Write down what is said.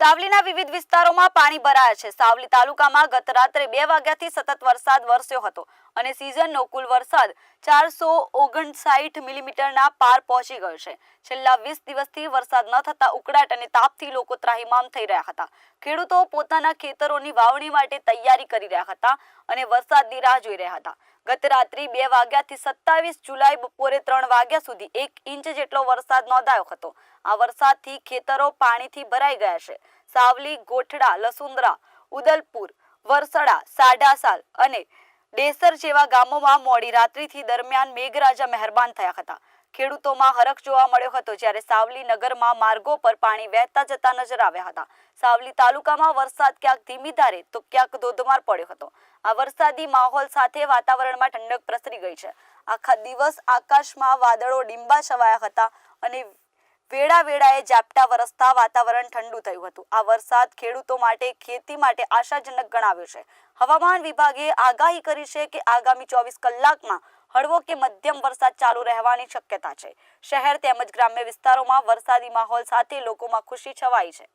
સાવલીના વિવિધ વિસ્તારોમાં પાણી ભરાયા છે. સાવલી તાલુકામાં ગત રાત્રે બે વાગ્યાથી સતત વરસાદ વરસ્યો હતો. અને સિઝનનો કુલ વરસાદ ચારસો ઓગણસાઠ મિલીમીટરના પાર પહોંચી ગયો છે. છેલ્લા વીસ દિવસથી વરસાદ ન થતા ઉકળાટ અને તાપથી લોકો ત્રાહિમામ થઈ રહ્યા હતા. ખેડૂતો પોતાના ખેતરોની વાવણી માટે તૈયારી કરી રહ્યા હતા અને વરસાદની રાહ જોઈ રહ્યા હતા. ગત રાત્રિ બે વાગ્યાથી સત્તાવીસ જુલાઈ બપોરે ત્રણ વાગ્યા સુધી એક ઇંચ જેટલો વરસાદ નોંધાયો હતો. આ વરસાદથી ખેતરો પાણીથી ભરાઈ ગયા છે. સાવલી, ગોઠડા, લસુંદરા, ઉદલપુર, વરસડા સાડાસાલ અને ડેસર જેવા ગામોમાં મોડી રાત્રિથી દરમિયાન મેઘરાજા મહેરબાન થયા હતા. ખેડૂતોમાં હરખ જોવા મળ્યો હતો જ્યારે સાવલી નગરમાં માર્ગો પર પાણી વહેતા જતા નજર આવ્યા હતા. સાવલી તાલુકામાં વરસાદ ક્યાંક ધીમી ધારે તો ક્યાંક ધોધમાર પડ્યો હતો. આ વરસાદી માહોલ સાથે વાતાવરણમાં ઠંડક પ્રસરી ગઈ છે. આખા દિવસ આકાશમાં વાદળો ડીંબા છવાયા હતા અને વેળા વેળાએ ઝાપટા વરસતા વાતાવરણ ઠંડુ થયું હતું. આ વરસાદ ખેડૂતો માટે, ખેતી માટે આશાજનક ગણાવ્યો છે. હવામાન વિભાગે આગાહી કરી છે કે આગામી ચોવીસ કલાકમાં હળવો કે મધ્યમ વરસાદ ચાલુ રહેવાની શક્યતા છે. શહેર તેમજ ગ્રામ્ય વિસ્તારોમાં વરસાદી માહોલ સાથે લોકોમાં ખુશી છવાઈ છે.